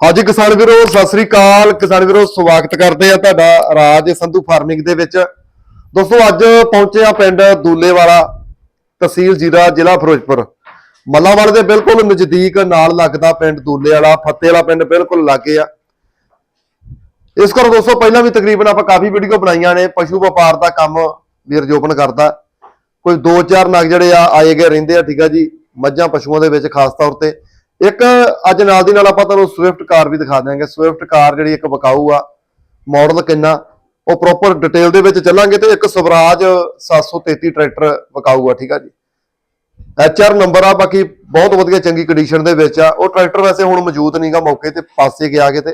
ਹਾਂਜੀ, ਕਿਸਾਨ ਵੀਰੋ, ਸਤਿ ਸ੍ਰੀ ਅਕਾਲ। ਕਿਸਾਨ ਵੀਰੋ, ਸਵਾਗਤ ਕਰਦੇ ਆ ਤੁਹਾਡਾ ਰਾਜ ਸੰਧੂ ਫਾਰਮਿੰਗ ਦੇ ਵਿੱਚ। ਦੋਸਤੋ, ਅੱਜ ਪਹੁੰਚੇ ਆ ਪਿੰਡ ਦੂਲੇਵਾਲਾ ਤਹਿਸੀਲ ਜੀਰਾ, ਜ਼ਿਲ੍ਹਾ ਫਿਰੋਜ਼ਪੁਰ। ਮੱਲਾਵਾਲ ਦੇ ਬਿਲਕੁਲ ਨਜ਼ਦੀਕ ਨਾਲ ਲੱਗਦਾ ਪਿੰਡ ਦੂਲੇ ਵਾਲਾ ਫੱਤੇ ਵਾਲਾ ਪਿੰਡ ਬਿਲਕੁਲ ਲਾਗੇ ਆ। ਇਸ ਕਰ ਦੋਸਤੋ, ਪਹਿਲਾਂ ਵੀ ਤਕਰੀਬਨ ਆਪਾਂ ਕਾਫੀ ਵੀਡੀਓ ਬਣਾਈਆਂ ਨੇ। ਪਸ਼ੂ ਵਪਾਰ ਦਾ ਕੰਮ ਵੀਰ ਜੋਬਨ ਕਰਦਾ। ਕੋਈ 2-4 ਨਗ ਜਿਹੜੇ ਆ, ਆਏ ਗਏ ਰਹਿੰਦੇ ਆ, ਠੀਕ ਆ ਜੀ। ਮੱਝਾਂ ਪਸ਼ੂਆਂ ਦੇ ਵਿੱਚ ਖਾਸ ਤੌਰ ਤੇ। ਇੱਕ ਅੱਜ ਨਾਲ ਦੀ ਨਾਲ ਆਪਾਂ ਤੁਹਾਨੂੰ ਸਵਿਫਟ ਕਾਰ ਵੀ ਦਿਖਾ ਦਿਆਂਗੇ। ਸਵਿਫਟ ਕਾਰ ਜਿਹੜੀ ਇੱਕ ਵਿਕਾਊ ਆ ਮਾਡਲ ਕਿੰਨਾ, ਉਹ ਪ੍ਰੋਪਰ ਡਿਟੇਲ ਦੇ ਵਿੱਚ ਚੱਲਾਂਗੇ ਤੇ ਇੱਕ ਸਵਰਾਜ 733 ਟਰੈਕਟਰ ਵਿਕਾਊ ਆ, ਠੀਕ ਆ ਜੀ। ਐਚਆਰ ਨੰਬਰ ਆ, ਬਾਕੀ ਬਹੁਤ ਵਧੀਆ ਚੰਗੀ ਕੰਡੀਸ਼ਨ ਦੇ ਵਿੱਚ ਆ। ਉਹ ਟਰੈਕਟਰ ਵੈਸੇ ਹੁਣ ਮੌਜੂਦ ਨਹੀਂਗਾ ਮੌਕੇ ਤੇ, ਪਾਸੇ ਗਿਆ ਕਿਤੇ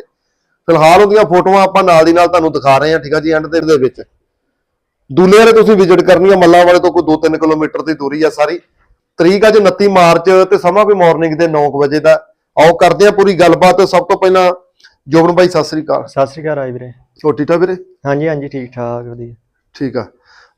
ਫਿਲਹਾਲ ਉਹਦੀਆਂ ਫੋਟੋਆਂ ਆਪਾਂ ਨਾਲ ਦੀ ਨਾਲ ਤੁਹਾਨੂੰ ਦਿਖਾ ਰਹੇ ਹਾਂ, ਠੀਕ ਆ ਜੀ ਐਂਡ ਦੇ ਵਿੱਚ। ਦੂਲੇ ਵਾਲੇ ਤੁਸੀਂ ਵਿਜ਼ਿਟ ਕਰਨੀ ਆ ਮੱਲਾ ਵਾਲੇ ਤੋਂ ਕੋਈ 2-3 ਕਿਲੋਮੀਟਰ ਦੀ ਦੂਰੀ ਆ ਸਾਰੀ। ਤਰੀਕ ਅੱਜ 29 ਮਾਰਚ ਤੇ ਸਮਾਂ ਵੀ ਮਾਰਨਿੰਗ ਦੇ 9 ਵਜੇ ਦਾ। ਆਓ ਕਰਦੇ ਆ ਪੂਰੀ ਗੱਲਬਾਤ। ਸਭ ਤੋਂ ਪਹਿਲਾਂ ਜੋਬਨ ਭਾਈ ਸਤਿ ਸ੍ਰੀ ਅਕਾਲ। ਸਤਿ ਸ਼੍ਰੀ ਅਕਾਲ ਰਾਜ ਵੀਰੇ। ਛੋਟੀ ਟਾ ਵੀਰੇ? ਹਾਂਜੀ ਹਾਂਜੀ ਠੀਕ ਠਾਕ ਵਧੀਆ। ਠੀਕ ਆ।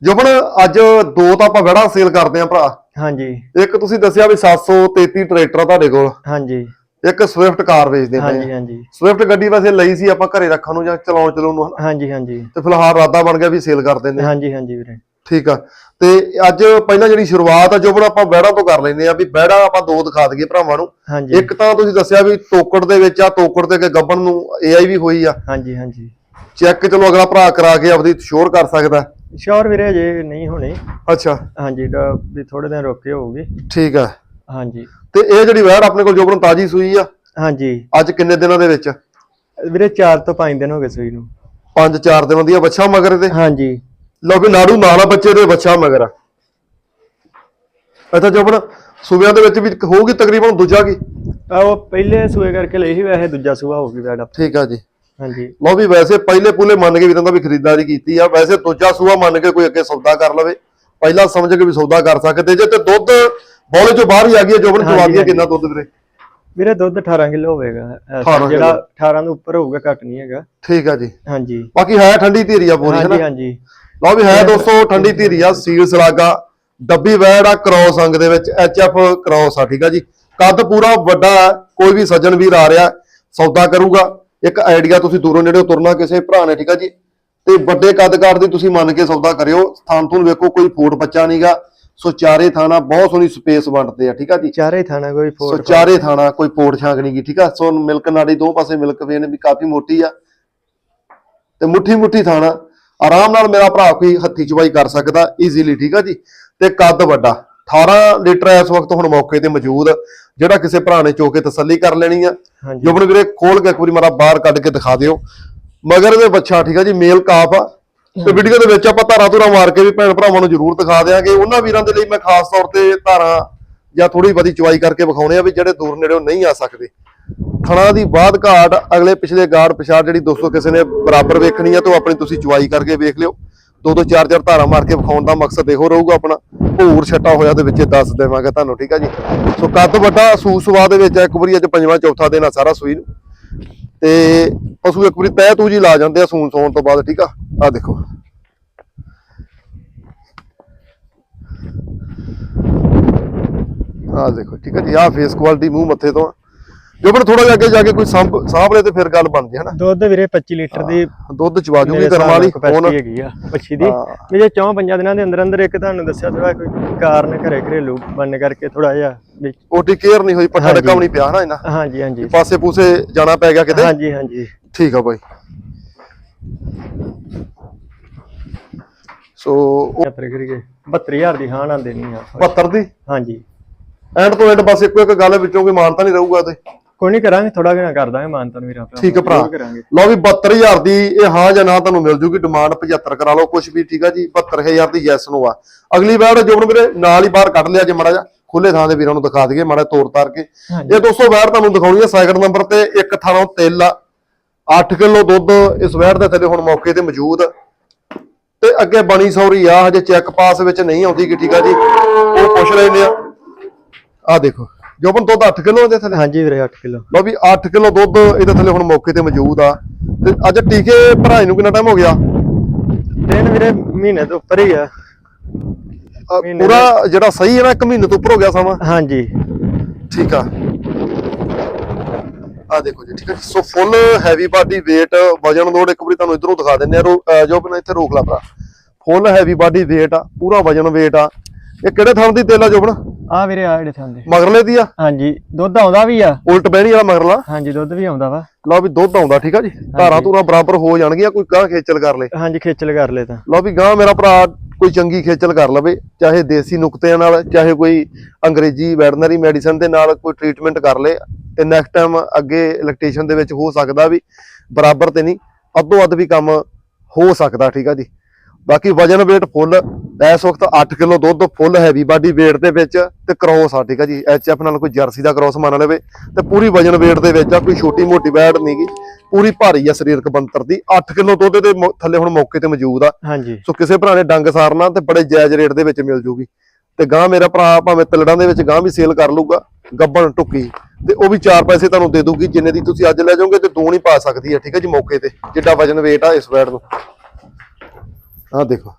ਜੋਬਨ ਅੱਜ ਦੋ ਤਾਂ ਆਪਾਂ ਵੜਾ ਸੇਲ ਕਰਦੇ ਆ ਭਰਾ। ਹਾਂਜੀ। ਇੱਕ ਤੁਸੀਂ ਦੱਸਿਆ ਵੀ 733 ਟਰੈਕਟਰ ਆ ਤੁਹਾਡੇ ਕੋਲ। ਹਾਂਜੀ। ਇੱਕ ਸਵਿਫਟ ਕਾਰ ਵੇਚਦੇ ਹਾਂਜੀ ਪਏ ਹਾਂਜੀ। ਸਵਿਫਟ ਗੱਡੀ ਵੈਸੇ ਲਈ ਸੀ ਆਪਾਂ ਘਰੇ ਰੱਖਣ ਨੂੰ ਜਾਂ ਚਲਾਉਣ ਚਲਾਉਣ ਨੂੰ। ਹਾਂਜੀ ਹਾਂਜੀ। ਤੇ ਫਿਲਹਾਲ ਰਾਦਾ ਬਣ ਗਿਆ ਵੀ ਸੇਲ ਕਰ ਦਿੰਦੇ। ਹਾਂਜੀ ਹਾਂਜੀ ਵੀਰੇ। ਠੀਕ ਆ। ਤੇ ਅੱਜ ਪਹਿਲਾਂ ਜਿਹੜੀ ਸ਼ੁਰੂਆਤ ਆ ਜੋਬਨ ਆਪਾਂ ਬੈੜਾਂ ਤੋਂ ਕਰ ਲੈਂਦੇ ਆ ਵੀ ਬੈੜਾਂ ਆਪਾਂ ਦੋ ਦਿਖਾ ਦਈਏ ਭਰਾਵਾਂ ਨੂੰ। ਇੱਕ ਤਾਂ ਤੁਸੀਂ ਦੱਸਿਆ ਵੀ ਤੋਕੜ ਦੇ ਵਿੱਚ ਆ ਤੋਕੜ ਤੇ ਕਿ ਗੱਬਣ ਨੂੰ ਏਆਈ ਵੀ ਹੋਈ ਆ। ਹਾਂਜੀ ਹਾਂਜੀ। ਚੈੱਕ ਚਲੋ ਅਗਲਾ ਭਰਾ ਕਰਾ ਕੇ ਆਪਦੀ ਸ਼ੋਰ ਕਰ ਸਕਦਾ। ਸ਼ੋਰ ਵੀਰੇ ਅਜੇ ਨਹੀਂ ਹੋਣੀ। ਅੱਛਾ। ਹਾਂਜੀ ਵੀ ਥੋੜੇ ਦਿਨ ਰੁਕ ਕੇ ਹੋਊਗੀ। ਠੀਕ ਆ। ਹਾਂਜੀ। ਤੇ ਇਹ ਜਿਹੜੀ ਵੈੜ ਆਪਣੇ ਕੋਲ ਜੋਬਨ ਤਾਜੀ ਸੂਈ ਆ ਹਾਂਜੀ। ਅੱਜ ਕਿੰਨੇ ਦਿਨਾਂ ਦੇ ਵਿੱਚ? ਵੀਰੇ 4 ਤੋਂ 5 ਦਿਨ ਹੋ ਗਏ ਸੂਈ ਨੂੰ। 5-4 ਦਿਨਾਂ ਦੀ ਆ ਬੱਚਾ ਮਗਰ ਤੇ ਹਾਂਜੀ। ਲਓ ਵੀ ਨਾੜੂ ਨਾਲ ਆ ਬੱਚੇ ਦੇ ਬੱਚਾ ਮਗਰ ਆ। ਅੱਛਾ ਜੋਬਨ ਸੂਬਿਆਂ ਦੇ ਵਿੱਚ ਵੀ ਹੋਊਗੀ ਤਕਰੀਬਨ ਦੂਜਾ ਕੀ? ਆ ਉਹ ਪਹਿਲੇ ਸੂਏ ਕਰਕੇ ਲਈ ਸੀ ਵੈਸੇ ਦੂਜਾ ਸੂਆ ਹੋਊਗੀ ਬੈਡ ਠੀਕ ਆ ਜੀ। ਹਾਂਜੀ। ਲਓ ਵੀ ਵੈਸੇ ਪਹਿਲੇ ਪੂਲੇ ਮੰਨ ਕੇ ਵੀਰਾਂ ਦਾ ਵੀ ਖਰੀਦਦਾਰੀ ਕੀਤੀ ਆ। ਵੈਸੇ ਦੂਜਾ ਸੂਆ ਮੰਨ ਕੇ ਕੋਈ ਅੱਗੇ ਸੌਦਾ ਕਰ ਲਵੇ। ਪਹਿਲਾਂ ਸਮਝ ਕੇ ਵੀ ਸੌਦਾ ਕਰ ਸਕਦੇ ਜੇ ਤੇ ਦੁੱਧ ਬੋਲੇ ਚੋਂ ਬਾਹਰ ਹੀ ਆ ਗਈ ਜੋਬਨ ਹਾਂਜੀ, ਚਵਾ ਦਈਏ ਹਾਂਜੀ। ਕਿੰਨਾ ਦੁੱਧ ਵੀਰੇ? ਵੀਰੇ ਦੁੱਧ 18 ਕਿਲੋ ਹੋਵੇਗਾ। ਐਸਾ 18 ਜਿਹੜਾ 18 ਤੋਂ ਉੱਪਰ ਹੋਊਗਾ ਘੱਟ ਨਹੀਂ ਹੈਗਾ। ਠੀਕ ਆ ਜੀ। ਹਾਂਜੀ। ਬਾਕੀ ਹੈ ਠੰਡੀ ਧੀਰੀ ਆ ਪੂਰੀ ਹੈ ਹਾਂਜੀ ਨਾ ਹਾਂਜੀ। ਲਓ ਵੀ ਹੈ ਦੋਸਤੋ ਠੰਡੀ ਧੀਰੀ ਆ ਸੀਲ ਸਲਾਗਾ ਡੱਬੀ ਵੈੜ ਆ ਕ੍ਰੋਸ ਅੰਗ ਦੇ ਵਿੱਚ ਐਚਐਫ ਕ੍ਰੋਸ ਆ ਠੀਕ ਆ ਜੀ। ਕੱਦ ਪੂਰਾ ਵੱਡਾ ਕੋਈ ਵੀ ਸੱਜਣ ਵੀਰ ਆ ਰਿਹਾ ਸੌਦਾ ਕਰੂਗਾ। ਇੱਕ ਆਈਡੀਆ ਤੁਸੀਂ ਦੂਰੋਂ ਨੇੜੇ ਤੁਰਨਾ ਕਿਸੇ ਭਰਾ ਨੇ ਠੀਕ ਆ ਜੀ। ਤੇ ਵੱਡੇ ਕੱਦ ਕਾਠ ਦੀ ਤੁਸੀਂ ਮੰਨ ਕੇ ਸੌਦਾ ਕਰਿਓ। ਥਾਨ ਤੋਂ ਵੇਖੋ ਕੋਈ ਫੂਟ ਬੱਚਾ ਨਹੀਂਗਾ ਸੋ ਚਾਰੇ ਥਾਣਾ ਬਹੁਤ ਸੋਹਣੀ ਸਪੇਸ ਵੰਡਦੇ ਆ ਠੀਕ ਆ ਜੀ। ਚਾਰੇ ਥਾਣਾ ਕੋਈ ਸੋ ਫੋਰ ਚਾਰੇ ਥਾਣਾ ਕੋਈ ਪੋੜ ਛਾਂਕ ਨਹੀਂ ਠੀਕ ਆ। ਸੋ ਮਿਲਕ ਨਾੜੀ ਦੋ ਪਾਸੇ ਮਿਲਕ ਵੇਨ ਵੀ ਕਾਫੀ ਮੋਟੀ ਆ। ਤੇ ਮੁੱਠੀ ਮੁੱਠੀ ਥਾਣਾ ਆਰਾਮ ਨਾਲ ਮੇਰਾ ਭਰਾ ਕੋਈ ਹੱਥੀ ਚਵਾਈ ਕਰ ਸਕਦਾ ਈਜ਼ੀਲੀ ਠੀਕ ਆ ਜੀ? ਤੇ ਕੱਦ ਵੱਡਾ 18 ਲੀਟਰ ਇਸ ਵਕਤ ਹੁਣ ਮੌਕੇ ਤੇ ਮੌਜੂਦ ਜਿਹੜਾ ਕਿਸੇ ਭਰਾ ਨੇ ਚੋ ਕੇ ਤਸੱਲੀ ਕਰ ਲੈਣੀ ਆ। ਜੋਬਨ ਵੀਰੇ ਖੋਲ ਕੇ ਇੱਕ ਵਾਰੀ ਮਾਰਾ ਬਾਹਰ ਕੱਢ ਕੇ ਦਿਖਾ ਦਿਓ। ਮਗਰ ਦੇ ਬੱਚਾ ਠੀਕ ਆ ਜੀ ਮੇਲ ਕਾਫ ਆ। ਤੇ ਵੀਡੀਓ ਦੇ ਵਿੱਚ ਆਪਾਂ ਧਾਰਾ ਧੁਰਾ ਮਾਰ ਕੇ ਵੀ ਭੈਣ ਭਰਾਵਾਂ ਨੂੰ ਜ਼ਰੂਰ ਦਿਖਾ ਦਿਆਂਗੇ। ਉਹਨਾਂ ਵੀਰਾਂ ਦੇ ਲਈ ਮੈਂ ਖਾਸ ਤੌਰ ਤੇ ਧਾਰਾ ਜਾਂ ਥੋੜੀ ਵਧੀ ਚੁਆਈ ਕਰਕੇ ਵਿਖਾਉਣੇ ਆ ਵੀ ਜਿਹੜੇ ਦੂਰ ਨੇੜੇੋਂ ਨਹੀਂ ਆ ਸਕਦੇ। ਥਣਾ ਦੀ ਬਾਅਦ ਘਾਟ, ਅਗਲੇ ਪਿਛਲੇ ਗਾੜ ਪਛਾੜ ਜਿਹੜੀ ਦੋਸਤੋ ਕਿਸੇ ਨੇ ਬਰਾਬਰ ਵੇਖਣੀ ਆ, ਤਾਂ ਉਹ ਆਪਣੀ ਤੁਸੀਂ ਚੁਆਈ ਕਰਕੇ ਵੇਖ ਲਿਓ। ਦੋ ਦੋ ਚਾਰ ਚਾਰ ਧਾਰਾ ਮਾਰ ਕੇ ਵਿਖਾਉਣ ਦਾ ਮਕਸਦ ਇਹੋ ਰਹੂਗਾ ਆਪਣਾ। ਭੂਰ ਛੱਟਾ ਹੋਇਆ ਦੇ ਵਿੱਚ ਦੱਸ ਦੇਵਾਂਗੇ ਤੁਹਾਨੂੰ, ਠੀਕ ਆ ਜੀ? ਸੋ ਕੱਦ ਵੱਡਾ ਸੂਸਵਾ ਦੇ ਵਿੱਚ ਇੱਕ ਵਾਰੀ ਅੱਜ ਪੰਜਵਾਂ ਚੌਥਾ ਦਿਨ ਆ ਸਾਰਾ ਸੂਈ ਨੂੰ। ਤੇ ਪਸ਼ੂ ਇੱਕ ਵਾਰੀ ਤੈ ਤੂੰ ਜੀ ਲਾ ਜਾਂਦੇ ਆ ਸੂਨ ਸੌਣ ਤੋਂ ਬਾਅਦ, ਠੀਕ ਆ? ਆ ਦੇਖੋ। ਆ ਦੇਖੋ, ਠੀਕ ਆ ਜੀ? ਆ ਫੇਸ ਕੁਆਲਿਟੀ ਮੂੰਹ ਮੱਥੇ ਤੋਂ ਜੋ ਪਰ ਥੋੜਾ ਜਿਹਾ ਅੱਗੇ ਜਾ ਕੇ ਕੋਈ ਸਾਂਭ ਸਾਂਭ ਲੈ ਤੇ ਫਿਰ ਗੱਲ ਬਣਦੀ ਹੈ ਨਾ। ਦੁੱਧ ਵੀਰੇ 25 ਲੀਟਰ ਦੀ ਦੁੱਧ ਚਵਾ ਜੂਗੀ ਕਰਮ ਵਾਲੀ ਹੁਣ ਹੈਗੀ ਆ ਮੱਛੀ ਦੀ। ਵੀ ਜੇ ਚੌਂ ਪੰਜਾਂ ਦਿਨਾਂ ਦੇ ਅੰਦਰ ਅੰਦਰ ਇੱਕ ਤੁਹਾਨੂੰ ਦੱਸਿਆ ਥੋੜਾ ਕੋਈ ਕਾਰਨ ਘਰੇ ਘਰੇਲੂ ਬੰਨ ਕਰਕੇ ਥੋੜਾ ਜਿਹਾ ਉਹਦੀ ਕੇਅਰ ਨਹੀਂ ਹੋਈ ਪੱਠਾ। ਡੱਕਾ ਨਹੀਂ ਪਿਆ ਨਾ ਇਹਨਾਂ। ਹਾਂਜੀ ਹਾਂਜੀ। ਪਾਸੇ ਪੂਸੇ ਜਾਣਾ ਪੈ ਗਿਆ ਕਿਤੇ? ਹਾਂਜੀ ਹਾਂਜੀ। ਠੀਕ ਆ ਬਾਈ। ਸੋ ਉਹ ਯਾਤਰਾ ਕਰੀਏ। 72000 ਦੀ ਹਾਂ ਨਾ ਦੇਣੀ ਆ। 72 ਦੀ? ਹਾਂਜੀ। ਐਂਡ ਤੋਂ ਐਂਡ ਬਸ ਇੱਕੋ ਇੱਕ ਗੱਲ ਵਿੱਚੋਂ ਕੋਈ ਮਾਨਤਾ ਨਹੀਂ ਰਹੂਗਾ ਤੇ। ਕੋਈ ਨਹੀਂ ਕਰਾਂਗੇ ਥੋੜਾ ਘਣਾ ਕਰ ਦਾਂਗੇ ਮਾਨਤਨ ਵੀਰ ਆਪਣਾ ਠੀਕ ਹੈ ਭਰਾ। ਜ਼ਰੂਰ ਕਰਾਂਗੇ। ਲਓ ਵੀ 72000 ਦੀ ਇਹ ਹਾਂ ਜਾਂ ਨਾ ਤੁਹਾਨੂੰ ਮਿਲ ਜੂਗੀ ਡਿਮਾਂਡ 75 ਕਰਾ ਲਓ ਕੁਝ ਵੀ ਠੀਕ ਆ ਜੀ 72000 ਦੀ ਯੈਸ ਨੂੰ ਆ। ਅਗਲੀ ਵਾਰ ਜੋਬਨ ਵੀਰੇ ਨਾਲ ਹੀ ਬਾਹਰ ਕੱਢ ਲਿਆ ਜੇ ਮੜਾ ਜਾ ਖੁੱਲੇ ਥਾਂ ਦੇ ਵੀਰਾਂ ਨੂੰ ਦਿਖਾ ਦਈਏ ਮਾੜਾ ਤੋਰ ਤਾਰ ਕੇ। ਇਹ ਦੋਸਤੋ ਵੈੜ ਤੁਹਾਨੂੰ ਦਿਖਾਉਣੀ ਹੈ ਸੈਕਿੰਡ ਨੰਬਰ ਤੇ ਇੱਕ ਥਾਣੋਂ ਤਿਲ ਆ। 8 ਕਿਲੋ ਦੁੱਧ ਇਸ ਵੈੜ ਦੇ ਥੱਲੇ ਹੁਣ ਮੌਕੇ ਤੇ ਮੌਜੂਦ। ਤੇ ਅੱਗੇ ਬਣੀ ਸੌਰੀ ਆ ਹਜੇ ਚੈੱਕ ਪਾਸ ਵਿੱਚ ਨਹੀਂ ਆਉਂਦੀ ਕਿ ਠੀਕ ਆ ਜੀ। ਉਹ ਪੁੱਛ ਲੈਂਦੇ ਆ। ਆ ਦੇਖੋ। ਜੋਬਨ ਦੁੱਧ 8 ਕਿਲੋ ਦੇ ਥੱਲੇ ਹਾਂਜੀ ਵੀਰੇ 8 ਕਿਲੋ। ਲਓ ਵੀ 8 ਕਿਲੋ ਦੁੱਧ ਇਹਦੇ ਥੱਲੇ ਹੁਣ ਮੌਕੇ ਤੇ ਮੌਜੂਦ ਆ। ਤੇ ਅੱਜ ਟੀਕੇ ਭਰਾਈ ਨੂੰ ਕਿੰਨਾ ਟਾਈਮ ਹੋ ਗਿਆ? ਦਿਨ ਵੀਰੇ ਮਹੀਨੇ ਤੋਂ ਉੱਪਰ ਹੀ ਆ। ਪੂਰਾ ਜਿਹੜਾ ਸਹੀ ਹੈ ਨਾ ਇੱਕ ਮਹੀਨੇ ਤੋਂ ਉੱਪਰ ਹੋ ਗਿਆ ਸਮਾਂ? ਹਾਂਜੀ। ਠੀਕ ਆ। ਆ ਦੇਖੋ ਜੀ ਠੀਕ ਹੈ। So full heavy body weight ਵਜਨ ਲੋਡ ਇੱਕ ਵਾਰੀ ਤੁਹਾਨੂੰ ਇਧਰੋਂ ਦਿਖਾ ਦਿੰਨੇ ਆ। ਜੋ ਬਣਾ ਇੱਥੇ ਰੋਕ ਲਾ ਭਰਾ। ਫੁੱਲ ਹੈਵੀ ਬਾਡੀ weight ਆ ਪੂਰਾ ਵਜਨ weight ਆ। ਇਹ ਕਿਹੜੇ ਥਾਂ ਦੀ ਤੇਲ ਆ ਜੋਬਨ? ਆ ਵੀਰੇ ਆ ਜਿਹੜੇ ਥਾਂਦੇ ਮਗਰਲੇ ਦੀ ਆ? ਹਾਂਜੀ ਦੁੱਧ ਆਉਂਦਾ ਵੀ ਆ। ਉਲਟ ਬਹਿਣੀ ਵਾਲਾ ਮਗਰਲਾ? ਹਾਂਜੀ ਦੁੱਧ ਵੀ ਆਉਂਦਾ ਵਾ। ਲਓ ਵੀ ਦੁੱਧ ਆਉਂਦਾ ਠੀਕ ਆ ਜੀ? ਧਾਰਾਂ ਧੂਰਾਂ ਬਰਾਬਰ ਹੋ ਜਾਣਗੀਆਂ ਕੋਈ ਗਾਂ ਖੇਚਲ ਕਰ ਲੇ। ਹਾਂਜੀ ਖੇਚਲ ਕਰ ਲੈ ਤਾਂ। ਲਓ ਵੀ ਗਾਂ ਮੇਰਾ ਭਰਾ ਕੋਈ ਚੰਗੀ ਖੇਚਲ ਕਰ ਲਵੇ ਚਾਹੇ ਦੇਸੀ ਨੁਕਤਿਆਂ ਨਾਲ ਚਾਹੇ ਕੋਈ ਅੰਗਰੇਜ਼ੀ ਵੈਟਰਨਰੀ ਮੈਡੀਸਨ ਦੇ ਨਾਲ ਕੋਈ ਟ੍ਰੀਟਮੈਂਟ ਕਰ ਲੇ ਤੇ ਨੈਕਸਟ ਟਾਈਮ ਅੱਗੇ ਇਲੈਕਟ੍ਰੀਸ਼ੀਅਨ ਦੇ ਵਿੱਚ ਹੋ ਸਕਦਾ ਵੀ ਬਰਾਬਰ ਤੇ ਨਹੀਂ ਅੱਧੋ ਅੱਧ ਵੀ ਕੰਮ ਹੋ ਸਕਦਾ ਠੀਕ ਆ ਜੀ? ਬਾਕੀ ਵਜਨ weight ਫੁੱਲ ਇਸ ਵਕਤ 8 ਕਿਲੋ ਦੁੱਧ ਫੁੱਲ ਹੈਵੀ ਬਾਡੀ weight ਦੇ ਵਿੱਚ ਤੇ ਕ੍ਰੋਸ ਆ ਠੀਕ ਆ ਜੀ। ਐਚਐਫ ਨਾਲ ਕੋਈ ਜਰਸੀ ਦਾ ਕ੍ਰੋਸ ਮੰਨ ਲਵੇ ਤੇ ਪੂਰੀ ਵਜਨ weight ਦੇ ਵਿੱਚ ਆ ਕੋਈ ਛੋਟੀ ਮੋਟੀ ਵੈਟ ਨਹੀਂਗੀ ਪੂਰੀ ਭਾਰੀ ਆ ਸਰੀਰਕ ਬੰਤਰ ਦੀ। 8 ਕਿਲੋ ਦੁੱਧ ਦੇ ਥੱਲੇ ਹੁਣ ਮੌਕੇ ਤੇ ਮੌਜੂਦ ਆ। ਹਾਂਜੀ। ਸੋ ਕਿਸੇ ਭਰਾ ਨੇ ਡੰਗ ਸਾਰਨਾ ਤੇ ਬੜੇ ਜਾਇਜ਼ ਰੇਟ ਦੇ ਵਿੱਚ ਮਿਲ ਜੂਗੀ। ਤੇ ਗਾਂ ਮੇਰਾ ਭਰਾ ਭਾਵੇਂ ਤਲੜਾਂ ਦੇ ਵਿੱਚ ਗਾਂ ਵੀ ਸੇਲ ਕਰ ਲੂਗਾ ਗੱਬਣ ਟੁੱਕੀ। ਤੇ ਉਹ ਵੀ 4 ਪੈਸੇ ਤੁਹਾਨੂੰ ਦੇ ਦੂਗੀ ਜਿੰਨੇ ਦੀ ਤੁਸੀਂ ਅੱਜ ਲੈ ਜਾਓਗੇ ਤੇ ਦੋ ਨਹੀਂ ਪਾ ਸਕਦੀ ਹੈ ਠੀਕ ਹੈ ਜੀ ਮੌਕੇ ਤੇ ਜਿੱਡਾ ਵਜਨ weight ਆ ਇਸ ਵੈਟ ਨੂੰ। ਆਹ ਦੇਖੋ।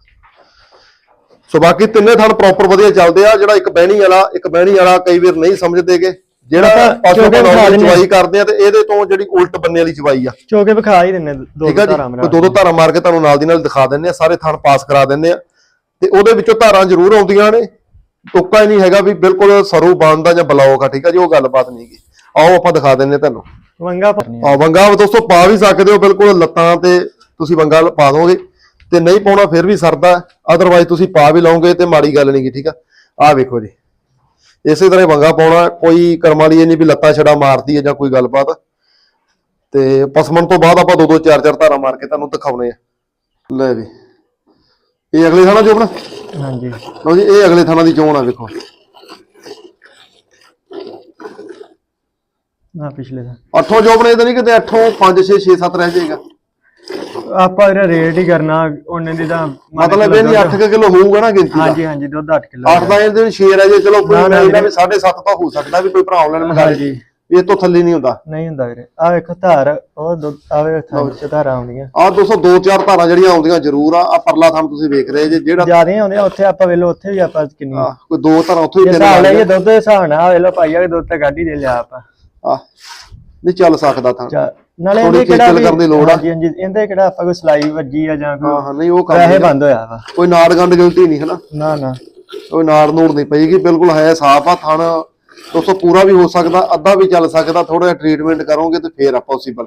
ਸੋ ਬਾਕੀ ਤਿੰਨੇ ਥਣ ਪ੍ਰੋਪਰ ਵਧੀਆ ਚੱਲਦੇ ਆ ਜਿਹੜਾ ਇੱਕ ਬਹਿਣੀ ਵਾਲਾ ਇੱਕ ਬਹਿਣੀ ਵਾਲਾ ਕਈ ਵਾਰ ਨਹੀਂ ਸਮਝਦੇਗੇ ਜਿਹੜਾ ਪਾਸੋਂ ਦੀ ਆ। ਚਵਾਈ ਕਰਦੇ ਆ ਤੇ ਇਹਦੇ ਤੋਂ ਜਿਹੜੀ ਉਲਟ ਬੰਨੇ ਵਾਲੀ ਚਵਾਈ ਆ। ਚੋਕੇ ਵਿਖਾ ਹੀ ਦਿੰਨੇ ਦੋ ਜੀ? ਧਾਰਾਂ ਕੋਈ ਦੋ ਦੋ ਧਾਰਾਂ ਮਾਰ ਕੇ ਤੁਹਾਨੂੰ ਨਾਲ ਦੀ ਨਾਲ ਦਿਖਾ ਦਿੰਦੇ ਆ ਸਾਰੇ ਥਣ ਪਾਸ ਕਰਾ ਦਿੰਦੇ ਆ। ਤੇ ਉਹਦੇ ਵਿੱਚੋਂ ਧਾਰਾਂ ਜ਼ਰੂਰ ਆਉਂਦੀਆਂ ਨੇ। ਟੁੱਕਾ ਹੀ ਨਹੀਂ ਹੈਗਾ ਵੀ ਬਿਲਕੁਲ ਸਰੂ ਬਣਦਾ ਜਾਂ ਬਲੌਕ ਆ ਠੀਕ ਆ ਜੀ? ਉਹ ਗੱਲਬਾਤ ਨਹੀਂ ਗੀ ਆਓ ਆਪਾਂ ਦਿਖਾ ਆ ਤੁਹਾਨੂੰ। ਵੰਗਾ ਆ ਵੰਗਾ ਦੋਸਤੋ ਪਾ ਵੀ ਸਕਦੇ ਹੋ ਬਿਲਕੁਲ ਲੱਤਾਂ ਤੇ ਤੁਸੀਂ ਵੰਗਾ ਪਾ ਦੋਗੇ। ਤੇ ਨਹੀਂ ਪਾਉਣਾ ਫਿਰ ਵੀ ਸਰਦਾ ਅਦਰਵਾਈਜ਼ ਤੁਸੀਂ ਪਾ ਵੀ ਲਓਗੇ ਤੇ ਮਾੜੀ ਗੱਲ ਨਹੀਂ ਗੀ ਠੀਕ ਆ? ਆ ਵੇਖੋ ਜੀ। ਇਸੇ ਤਰ੍ਹਾਂ ਵੰਗਾ ਪਾਉਣਾ ਕੋਈ ਕਰਮ ਵਾਲੀ ਇਹ ਨਹੀਂ ਵੀ ਲੱਤਾਂ ਛੜਾ ਮਾਰਦੀ ਹੈ ਜਾਂ ਕੋਈ ਗੱਲਬਾਤ। ਤੇ ਪਸਮਣ ਤੋਂ ਬਾਅਦ ਆਪਾਂ ਦੋ ਦੋ ਚਾਰ ਚਾਰ ਧਾਰਾਂ ਮਾਰ ਕੇ ਤੁਹਾਨੂੰ ਦਿਖਾਉਣੇ ਆ। ਲੈ ਵੀ। ਇਹ ਅਗਲੇ ਥਾਣਾ ਜੋਬਣਾ ਹਾਂਜੀ। ਲਓ ਜੀ ਇਹ ਅਗਲੇ ਥਾਣਾ ਦੀ ਚੋਣ ਆ ਵੇਖੋ। ਆ ਪਿਛਲੇ ਦਾ ਅੱਠੋਂ ਜੋਬਣੇ ਤਾਂ ਨਹੀਂ ਕਿਤੇ ਅੱਠੋਂ 5 6 6 7 ਰਹਿ ਜਾਏਗਾ। ਆਪਾਂ ਇਹਦਾ ਰੇਟ ਹੀ ਕਰਨਾ ਉਹਨੇ ਦੀ ਤਾਂ ਮਤਲਬ ਇਹ ਨਹੀਂ 8 ਕਿਲੋ ਹੋਊਗਾ ਨਾ ਗਿਣਤੀ ਦਾ? ਹਾਂਜੀ ਹਾਂਜੀ ਦੁੱਧ 8 ਕਿਲੋ 8 ਦਾ ਇਹਦੇ ਵਿੱਚ ਸ਼ੇਰ ਹੈ ਜੇ ਚਲੋ ਕੋਈ ਮਿਲਦਾ। ਵੀ 7.5 ਤਾਂ ਹੋ ਸਕਦਾ ਵੀ ਕੋਈ ਭਰਾ ਆਨਲਾਈਨ ਮੰਗਾ ਲੇ ਹਾਂਜੀ। ਇਹ ਤੋਂ ਥੱਲੇ ਨਹੀਂ ਹੁੰਦਾ। ਨਹੀਂ ਹੁੰਦਾ ਵੀਰੇ। ਆ ਵੇਖੋ ਧਾਰ ਉਹ ਦੁੱਧ ਆ ਵੇ ਥਾਂ ਚ ਧਾਰਾਂ ਆਉਂਦੀਆਂ। ਦੋਸਤੋ ਦੋ ਚਾਰ ਧਾਰਾਂ ਜਿਹੜੀਆਂ ਆਉਂਦੀਆਂ ਜ਼ਰੂਰ ਆ। ਆ ਪਰਲਾ ਥਾਂ ਤੁਸੀਂ ਵੇਖ ਰਹੇ ਜੇ ਜਿਹੜਾ ਜਿਆਦੇ ਆਉਂਦੇ ਆ, ਉੱਥੇ ਆਪਾਂ ਵੇਲੋ ਉੱਥੇ ਵੀ ਆਪਾਂ ਕਿੰਨੀ ਕੋਈ ਦੋ ਧਾਰਾਂ ਉੱਥੋਂ ਜੇ ਹੀ ਹਿਸਾਬ ਲਈਏ ਦੁੱਧ ਦੇ ਹਿਸਾਬ ਨਾਲ ਵੇਲੋ ਪਾਈਆ ਦੁੱਧ ਤੇ ਗਾਡੀ ਦੇ ਲਿਆ ਆਪਾਂ। ਆ ਨਹੀਂ ਚੱਲ ਸਕਦਾ ਥਾਂ ਨਾਲੇ ਇਹਦੇ ਕਿਹੜਾ ਖੇਚਲ ਵੀ- ਕਰਨ ਦੀ ਲੋੜ ਆ। ਹਾਂਜੀ ਹਾਂਜੀ ਇਹਦੇ ਕਿਹੜਾ ਆਪਾਂ ਕੋਈ ਸਲਾਈ ਵੱਜੀ ਆ ਜਾਂ ਹਾਂ ਕੋਈ ਹਾਂ ਨਹੀਂ ਉਹ ਕੰਮ ਵੈਸੇ। ਬੰਦ ਹੋਇਆ ਵਾ। ਕੋਈ ਨਾੜ ਗੰਡ ਗਿਲਟੀ ਨਹੀਂ ਹਨਾ? ਨਾ ਨਾ। ਕੋਈ ਨਾੜ ਨੂੜ ਨਹੀਂ ਪਈਗੀ ਬਿਲਕੁਲ ਹੈ ਸਾਫ਼ ਆ ਥਣ ਦੋਸਤੋ ਪੂਰਾ ਵੀ ਹੋ ਸਕਦਾ ਅੱਧਾ ਵੀ ਚੱਲ ਸਕਦਾ ਥੋੜਾ ਜਿਹਾ ਟ੍ਰੀਟਮੈਂਟ ਕਰੋਗੇ ਤੇ ਫੇਰ ਆ ਪੋਸੀਬਲ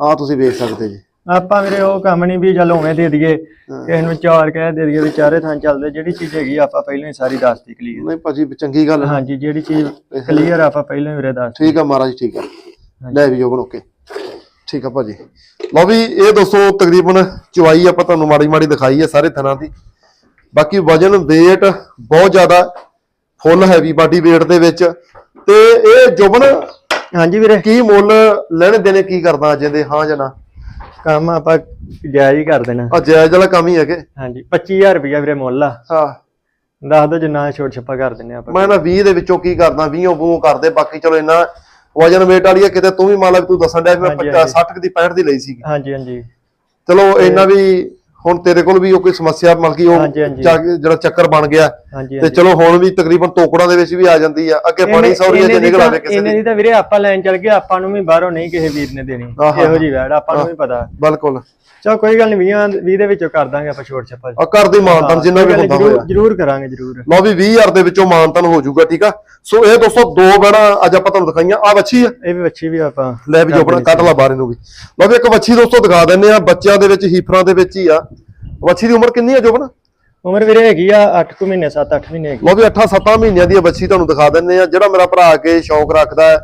ਆ ਤੁਸੀਂ ਵੇਖ ਸਕਦੇ ਜੀ। ਆਪਾਂ ਵੀਰੇ ਉਹ ਕੰਮ ਨਹੀਂ ਵੀ ਚੱਲ ਉਵੇਂ ਦੇ ਦਈਏ ਕਿਸੇ ਨੂੰ ਚਾਰ ਕਹਿ ਦੇ ਦਈਏ ਵਿਚਾਰੇ ਥਾਂ ਚੱਲਦੇ ਜਿਹੜੀ ਚੀਜ਼ ਹੈਗੀ ਆਪਾਂ ਪਹਿਲਾਂ ਹੀ ਸਾਰੀ ਦੱਸਤੀ ਕਲੀਅਰ ਨਹੀਂ ਭਾਜੀ ਚੰਗੀ ਗੱਲ ਹਾਂਜੀ ਜਿਹੜੀ ਚੀਜ਼ ਕਲੀਅਰ ਆਪਾਂ ਪਹਿਲਾਂ ਹੀ ਵੀਰੇ ਦੱਸ ਠੀਕ ਆ ਮਹਾਰਾਜ ਠੀਕ ਆ। ਲੈ ਵੀ ਜੋਬਨ ਓਕੇ ਠੀਕ ਆ ਭਾਜੀ। ਲਓ ਵੀ ਇਹ ਦੋਸਤੋ ਤਕਰੀਬਨ ਚਵਾਈ ਆਪਾਂ ਤੁਹਾਨੂੰ ਮਾੜੀ ਮਾੜੀ ਦਿਖਾਈ ਹੈ ਸਾਰੇ ਥਣਾਂ ਦੀ। ਬਾਕੀ ਵਜਨ weight ਬਹੁਤ ਜ਼ਿਆਦਾ ਫੁੱਲ ਹੈਵੀ ਬਾਡੀ weight ਦੇ ਵਿੱਚ। ਤੇ ਇਹ ਜੋਬਨ ਹਾਂਜੀ ਵੀਰੇ। ਕੀ ਮੁੱਲ ਲੈਣੇ ਦੇਣੇ ਕੀ ਕਰਦਾ ਅੱਜ ਇਹਦੇ? ਹਾਂ ਜਾਂ ਨਾ? ਕੰਮ ਆਪਾਂ ਜਾਇਜ਼ ਹੀ ਕਰ ਦੇਣਾ। ਆ ਜਾਇਜ਼ ਵਾਲਾ ਕੰਮ ਹੀ ਹੈਗੇ। ਹਾਂਜੀ 25000 ਰੁਪਇਆ ਵੀਰੇ ਮੁੱਲ ਆ। ਹਾਂ। ਦੱਸ ਦੋ ਜਿੰਨਾ ਛੋਟ ਛੱਪਾ ਕਰ ਦਿੰਨੇ ਆਪਾਂ। ਮੈਂ ਨਾ 20 ਦੇ ਵਿੱਚੋਂ ਕੀ ਕਰਦਾ 20 ਉਹ ਕਰਦੇ ਬਾਕੀ ਚਲੋ ਇੰਨਾ ਵਜਨ weight ਵਾਲੀ ਹੈ ਕਿਤੇ ਤੂੰ ਵੀ ਮੰਨ ਲਾ ਤੂੰ ਦੱਸਣ ਡਿਆ ਵੀ ਮੈਂ ਹਾਂਜੀ, 50 60 ਦੀ 65 ਦੀ ਲਈ ਸੀਗੀ। ਹਾਂਜੀ ਹਾਂਜੀ। ਚਲੋ ਇੰਨਾ ਵੀ ਹੁਣ ਤੇਰੇ ਕੋਲ ਵੀ ਉਹ ਕੋਈ ਸਮੱਸਿਆ ਮਤਲਬ ਕਿ ਉਹ ਹਾਂਜੀ, ਹਾਂਜੀ। ਚੱਕ- ਜਿਹੜਾ ਚੱਕਰ ਬਣ ਗਿਆ। ਹਾਂਜੀ ਤੇ ਚਲੋ ਹੁਣ ਵੀ ਤਕਰੀਬਨ ਤੋਕੜਾਂ ਦੇ ਵਿੱਚ ਵੀ ਆ ਜਾਂਦੀ ਆ। ਅੱਗੇ ਬਣੀ ਸੌਰੀਆਂ ਜੇ ਨਿਕਲ ਆਵੇ ਕਿਸੇ ਇਹਨੇ ਦੀ। ਦੀ ਤਾਂ ਵੀਰੇ ਆਪਾਂ ਲੈਣ ਚੱਲ ਗਏ ਆਪਾਂ ਨੂੰ ਵੀ ਬਾਹਰੋਂ ਨਹੀਂ ਕਿਸੇ ਵੀਰ ਨੇ ਦੇਣੀ। ਆਹਾ। ਇਹੋ ਜੀ ਵੈੜ ਆਪਾਂ ਨੂੰ ਵੀ ਪਤਾ। ਬਿਲਕੁਲ। ਚਲ ਕੋਈ ਗੱਲ ਨਹੀਂ 20 20 ਦੇ ਵਿੱਚੋਂ ਕਰ ਦਾਂਗੇ ਆਪਾਂ ਛੋਟ ਛੱਪਾ। ਆ ਘਰ ਦੀ ਮਾਨਤਨ ਜਿੰਨਾ ਵੀ ਹੁੰਦਾ ਹੋਇਆ। ਜਰੂਰ ਕਰਾਂਗੇ ਜਰੂਰ। ਲਓ ਵੀ 20000 ਦੇ ਵਿੱਚੋਂ ਮਾਨਤਨ ਹੋ ਜਾਊਗਾ ਠੀਕ ਆ? ਸੋ ਇਹ ਦੋਸਤੋ ਦੋ ਬਣਾ ਅੱਜ ਆਪਾਂ ਤੁਹਾਨੂੰ ਦਿਖਾਈਆਂ। ਆ ਵੱਛੀ ਆ। ਇਹ ਵੀ ਬੱਚੀ ਵੀ ਆਪਾਂ ਲੈ ਵੀ ਜੋ ਆਪਣਾ ਕੱਢ ਲਾ ਬਾਹਰ ਇਹਨੂੰ ਵੀ। ਲਓ ਵੀ ਇੱਕ ਵੱਛੀ ਦੋਸਤੋ ਦਿਖਾ ਦਿੰਨੇ ਆ ਬੱਚਿਆਂ ਦੇ ਵਿੱਚ ਹੀਫਰਾਂ ਦੇ ਵਿੱਚ ਹੀ ਆ। ਵੱਛੀ ਦੀ ਉਮਰ ਕਿੰਨੀ ਆ ਜੋਬਨ? ਉਮਰ ਵੀਰੇ ਹੈਗੀ ਆ 8 ਕੁ ਮਹੀਨੇ 7-8 ਮਹੀਨੇ ਹੈਗੀ। ਲਓ ਵੀ 8-7 ਮਹੀਨਿਆਂ ਦੀ ਬੱਚੀ ਤੁਹਾਨੂੰ ਦਿਖਾ ਦਿੰਨੇ ਆ ਜਿਹੜਾ ਮੇਰਾ ਭਰਾ ਕੇ ਸ਼ੌਂਕ ਰੱਖਦਾ ਹੈ